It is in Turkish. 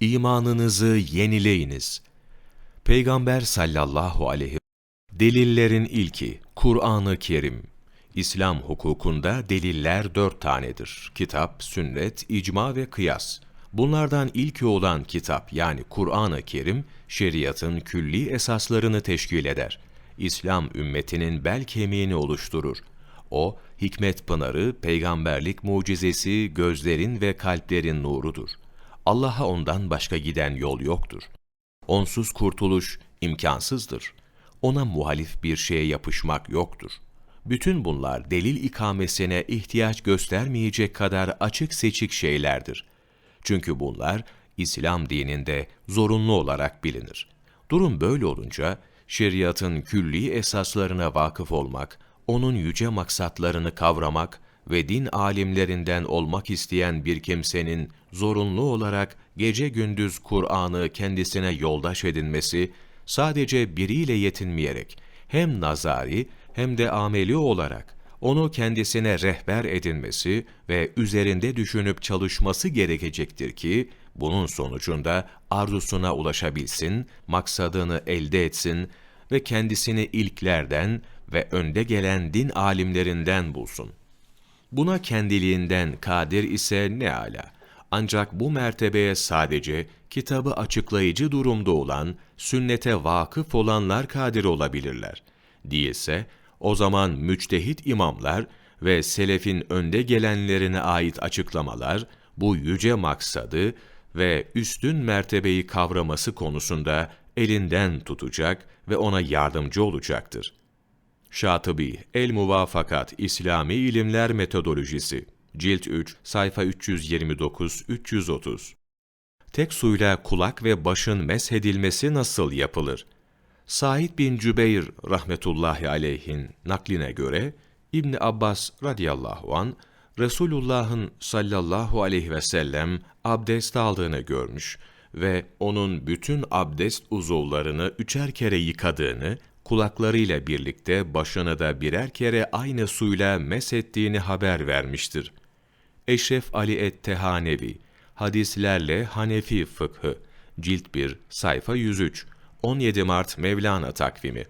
imanınızı yenileyiniz. Peygamber sallallahu aleyhi Delillerin ilki Kur'an-ı Kerim. İslam hukukunda deliller dört tanedir. Kitap, sünnet, icma ve kıyas. Bunlardan ilki olan kitap yani Kur'an-ı Kerim, şeriatın külli esaslarını teşkil eder. İslam ümmetinin bel kemiğini oluşturur. O, hikmet pınarı, peygamberlik mucizesi, gözlerin ve kalplerin nurudur. Allah'a ondan başka giden yol yoktur. Onsuz kurtuluş imkansızdır. Ona muhalif bir şeye yapışmak yoktur. Bütün bunlar delil ikamesine ihtiyaç göstermeyecek kadar açık seçik şeylerdir. Çünkü bunlar İslam dininde zorunlu olarak bilinir. Durum böyle olunca şeriatın külli esaslarına vakıf olmak, onun yüce maksatlarını kavramak ve din alimlerinden olmak isteyen bir kimsenin zorunlu olarak gece gündüz Kur'an'ı kendisine yoldaş edinmesi, sadece biriyle yetinmeyerek hem nazari hem de ameli olarak onu kendisine rehber edinmesi ve üzerinde düşünüp çalışması gerekecektir ki, bunun sonucunda arzusuna ulaşabilsin, maksadını elde etsin ve kendisini ilklerden ve önde gelen din alimlerinden bulsun. Buna kendiliğinden kadir ise ne ala. Ancak bu mertebeye sadece kitabı açıklayıcı durumda olan, sünnete vakıf olanlar kadir olabilirler. Değilse, o zaman müçtehit imamlar ve selefin önde gelenlerine ait açıklamalar, bu yüce maksadı ve üstün mertebeyi kavraması konusunda elinden tutacak ve ona yardımcı olacaktır. Şatıbi, El Muvafakat İslami İlimler Metodolojisi, Cilt 3, sayfa 329-330 Tek suyla kulak ve başın meshedilmesi nasıl yapılır? Said bin Cübeyr rahmetullahi aleyhin nakline göre, İbni Abbas radıyallahu an Resulullah'ın sallallahu aleyhi ve sellem abdest aldığını görmüş ve onun bütün abdest uzuvlarını üçer kere yıkadığını, kulaklarıyla birlikte başını da birer kere aynı suyla mesettiğini haber vermiştir. Eşref Ali et-Tehanevi, Hadislerle Hanefi Fıkhı, Cilt 1, sayfa 103, 17 Mart Mevlana takvimi